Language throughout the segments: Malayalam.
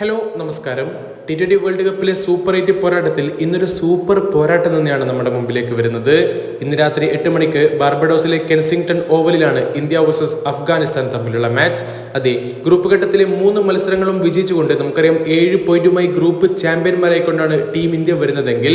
ഹലോ നമസ്കാരം. ടി ട്വന്റി വേൾഡ് കപ്പിലെ സൂപ്പർ എയ്റ്റ് പോരാട്ടത്തിൽ ഇന്നൊരു സൂപ്പർ പോരാട്ടം തന്നെയാണ് നമ്മുടെ മുമ്പിലേക്ക് വരുന്നത്. ഇന്ന് രാത്രി എട്ട് മണിക്ക് ബാർബഡോസിലെ കെൻസിംഗ്ടൺ ഓവലിലാണ് ഇന്ത്യ വേഴ്സസ് അഫ്ഗാനിസ്ഥാൻ തമ്മിലുള്ള മാച്ച്. അതെ ഗ്രൂപ്പ് ഘട്ടത്തിലെ മൂന്ന് മത്സരങ്ങളും വിജയിച്ചുകൊണ്ട് നമുക്കറിയാം ഏഴ് പോയിന്റുമായി ഗ്രൂപ്പ് ചാമ്പ്യന്മാരായി കൊണ്ടാണ് ടീം ഇന്ത്യ വരുന്നതെങ്കിൽ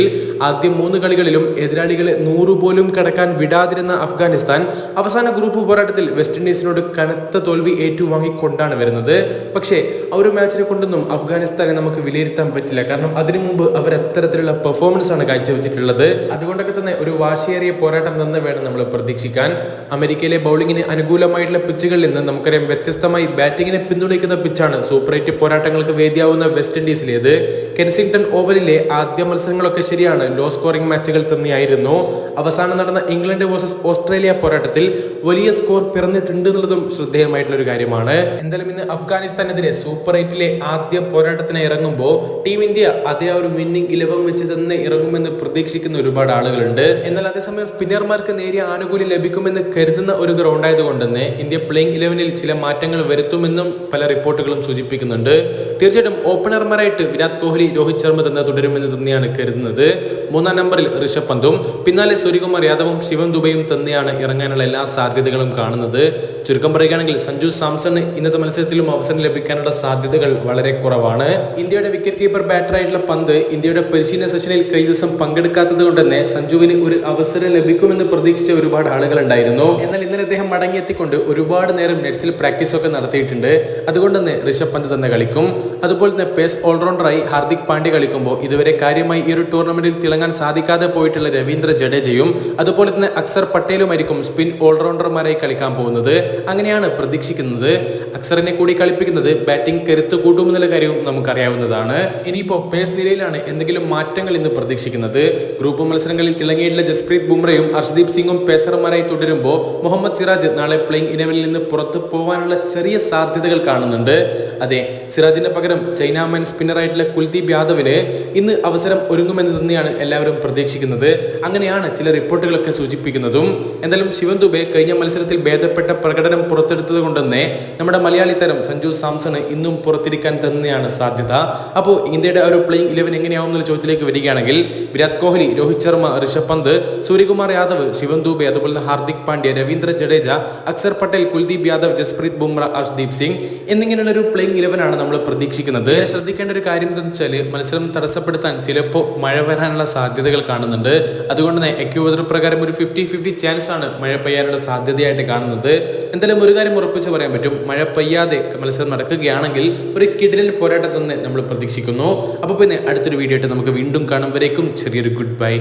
ആദ്യ മൂന്ന് കളികളിലും എതിരാളികളെ നൂറ് പോലും കടക്കാൻ വിടാതിരുന്ന അഫ്ഗാനിസ്ഥാൻ അവസാന ഗ്രൂപ്പ് പോരാട്ടത്തിൽ വെസ്റ്റ് ഇൻഡീസിനോട് കനത്ത തോൽവി ഏറ്റുവാങ്ങിക്കൊണ്ടാണ് വരുന്നത്. പക്ഷേ ആ ഒരു മാച്ചിനെ കൊണ്ടൊന്നും അഫ്ഗാനിസ്ഥാനെ നമുക്ക് വിലയിരുത്താൻ പറ്റില്ല. കാരണം അതിനു മുമ്പ് അവർ അത്തരത്തിലുള്ള പെർഫോമൻസ് ആണ് കാഴ്ചവെച്ചിട്ടുള്ളത്. അതുകൊണ്ടൊക്കെ തന്നെ ഒരു വാശിയേറിയ പോരാട്ടം തന്നെ വേണം നമ്മൾ പ്രതീക്ഷിക്കാൻ. അമേരിക്കയിലെ ബൗളിങ്ങിന് അനുകൂലമായിട്ടുള്ള പിച്ചുകളിൽ നിന്ന് നമുക്കറിയാം വ്യത്യസ്തമായി ബാറ്റിങ്ങിനെ പിന്തുണയ്ക്കുന്ന പിച്ചാണ് സൂപ്പർ എയ്റ്റ് പോരാട്ടങ്ങൾക്ക് വേദിയാവുന്ന വെസ്റ്റ് ഇൻഡീസിലേത് കെൻസിംഗ്ടൺ ഓവലിലെ ആദ്യ മത്സരങ്ങളൊക്കെ ശരിയാണ്. ലോ സ്കോറിംഗ് മാച്ചുകൾ തന്നെയായിരുന്നു. അവസാനം നടന്ന ഇംഗ്ലണ്ട് വേഴ്സസ് ഓസ്ട്രേലിയ പോരാട്ടത്തിൽ വലിയ സ്കോർ പിറന്നിട്ടുണ്ട് എന്നുള്ളതും ശ്രദ്ധേയമായിട്ടുള്ള ഒരു കാര്യമാണ്. എന്തായാലും ഇന്ന് അഫ്ഗാനിസ്ഥാനെതിരെ സൂപ്പർ എയ്റ്റിലെ ആദ്യ പോരാട്ടത്തിന് ഇറങ്ങുമ്പോൾ ടീം ഇന്ത്യ അതേ ഒരു വിന്നിംഗ് ഇലവൻ വെച്ച് തന്നെ ഇറങ്ങുമെന്ന് പ്രതീക്ഷിക്കുന്ന ഒരുപാട് ആളുകളുണ്ട്. എന്നാൽ അതേസമയം സ്പിന്നർമാർക്ക് നേരിയ ആനുകൂല്യം ലഭിക്കുമെന്ന് കരുതുന്ന ഒരു ഗ്രൗണ്ട് ആയതുകൊണ്ട് തന്നെ ഇന്ത്യ പ്ലേയിങ് ഇലവനിൽ ചില മാറ്റങ്ങൾ വരുത്തുമെന്നും പല റിപ്പോർട്ടുകളും സൂചിപ്പിക്കുന്നുണ്ട്. തീർച്ചയായിട്ടും ഓപ്പണർമാരായിട്ട് വിരാട് കോഹ്ലി രോഹിത് ശർമ്മ തന്നെ തുടരുമെന്ന് തന്നെയാണ് കരുതുന്നത്. മൂന്നാം നമ്പറിൽ ഋഷഭ് പന്തും പിന്നാലെ സൂര്യകുമാർ യാദവും ശിവൻ ദുബൈയും തന്നെയാണ് ഇറങ്ങാനുള്ള എല്ലാ സാധ്യതകളും കാണുന്നത്. ചുരുക്കം പറയുകയാണെങ്കിൽ സഞ്ജു സാംസണ് ഇന്നത്തെ മത്സരത്തിലും അവസരം ലഭിക്കാനുള്ള സാധ്യതകൾ വളരെ കുറവാണ്. ഇന്ത്യയുടെ വിക്കറ്റ് കീപ്പർ ബാറ്ററായിട്ടുള്ള പന്ത് ഇന്ത്യയുടെ പരിശീലന സെഷനിൽ കഴിഞ്ഞ ദിവസം പങ്കെടുക്കാത്തത് കൊണ്ട് തന്നെ സഞ്ജുവിന് ഒരു അവസരം ലഭിക്കുമെന്ന് പ്രതീക്ഷിച്ച ഒരുപാട് ആളുകൾ ഉണ്ടായിരുന്നു എന്നാൽ ഇന്നലെ അദ്ദേഹം മടങ്ങിയെത്തിക്കൊണ്ട് ഒരുപാട് നേരം നെറ്റ്സിൽ പ്രാക്ടീസ് ഒക്കെ നടത്തിയിട്ടുണ്ട്. അതുകൊണ്ട് തന്നെ ഋഷഭ് പന്ത് തന്നെ കളിക്കും. അതുപോലെ തന്നെ പേസ് ഓൾറൗണ്ടറായി ഹാർദിക് പാണ്ഡ്യ കളിക്കുമ്പോൾ ഇതുവരെ കാര്യമായി ഈ ഒരു ടൂർണമെന്റിൽ തിളങ്ങാൻ സാധിക്കാതെ പോയിട്ടുള്ള രവീന്ദ്ര ജഡേജയും അതുപോലെ തന്നെ അക്സർ പട്ടേലുമായിരിക്കും സ്പിൻ ഓൾറൗണ്ടർമാരായി കളിക്കാൻ പോകുന്നത്. അങ്ങനെയാണ് പ്രതീക്ഷിക്കുന്നത്. അക്സറിനെ കൂടി കളിപ്പിക്കുന്നത് ബാറ്റിംഗ് കരുത്ത് കൂട്ടുമെന്നുള്ള കാര്യവും നമുക്കറിയാവുന്നതാണ്. ഇനിയിപ്പോൾ പേസ് നിരയിലാണ് എന്തെങ്കിലും മാറ്റങ്ങൾ ഇന്ന് പ്രതീക്ഷിക്കുന്നത്. ഗ്രൂപ്പ് മത്സരങ്ങളിൽ തിളങ്ങിയിട്ടുള്ള ജസ്പ്രീത് ബുംറയും അർഷദീപ് സിംഗും പേസർമാരായി തുടരുമ്പോൾ മുഹമ്മദ് സിറാജ് നാളെ പ്ലേയിങ് ഇലവനിൽ നിന്ന് പുറത്തു പോകാനുള്ള ചെറിയ സാധ്യതകൾ കാണുന്നുണ്ട്. അതെ സിറാജിന്റെ പകരം ചൈനാമൻ സ്പിന്നറായിട്ടുള്ള കുൽദീപ് യാദവിന് ഇന്ന് അവസരം ഒരുങ്ങുമെന്ന് തന്നെയാണ് എല്ലാവരും പ്രതീക്ഷിക്കുന്നത്. അങ്ങനെയാണ് ചില റിപ്പോർട്ടുകളൊക്കെ സൂചിപ്പിക്കുന്നതും. എന്തായാലും ശിവൻ ദുബെ കഴിഞ്ഞ മത്സരത്തിൽ ഭേദപ്പെട്ട പ്രകടനം പുറത്തെടുത്തത് കൊണ്ട് തന്നെ നമ്മുടെ മലയാളി തരം സഞ്ജു സാംസണ് ഇന്നും പുറത്തിരിക്കാൻ തന്നെയാണ് സാധ്യത. അപ്പോൾ ഇന്ത്യയുടെ ഒരു പ്ലേയിങ് ഇലവൻ എങ്ങനെയാവും എന്നുള്ള ചോദ്യത്തിലേക്ക് വരികയാണെങ്കിൽ വിരാട് കോഹ്ലി രോഹിത് ശർമ്മ ഋഷഭ് പന്ത് സൂര്യകുമാർ യാദവ് ശിവൻ ദൂബെ അതുപോലെ തന്നെ ഹാർദിക് പാണ്ഡ്യ രവീന്ദ്ര ജഡേജ അക്സർ പട്ടേൽ കുൽദീപ് യാദവ് ജസ്പ്രീത് ബുംറ അർഷ്ദീപ് സിംഗ് എന്നിങ്ങനെയുള്ള ഒരു പ്ലേയിങ് ഇലവനാണ് നമ്മൾ പ്രതീക്ഷിക്കുന്നത്. ശ്രദ്ധിക്കേണ്ട ഒരു കാര്യം എന്താണെന്ന് വെച്ചാൽ മത്സരം തടസ്സപ്പെടുത്താൻ ചിലപ്പോൾ മഴ വരാനുള്ള സാധ്യതകൾ കാണുന്നുണ്ട്. അതുകൊണ്ട് തന്നെ എക്യൂവതർ പ്രകാരം ഒരു ഫിഫ്റ്റി ഫിഫ്റ്റി ചാൻസ് ആണ് മഴ പെയ്യാനുള്ള സാധ്യതയായിട്ട് കാണുന്നത്. എന്തായാലും ഒരു കാര്യം ഉറപ്പിച്ച് പറയാൻ പറ്റും. മഴ പെയ്യാതെ മത്സരം നടക്കുകയാണെങ്കിൽ ഒരു കിടിലൻ പോരാട്ടം നിന്ന് നമ്മൾ പ്രതീക്ഷിക്കുന്നു. അപ്പോൾ പിന്നെ അടുത്തൊരു വീഡിയോ ആയിട്ട് നമുക്ക് വീണ്ടും കാണും. വരേക്കും ചെറിയൊരു ഗുഡ് ബൈ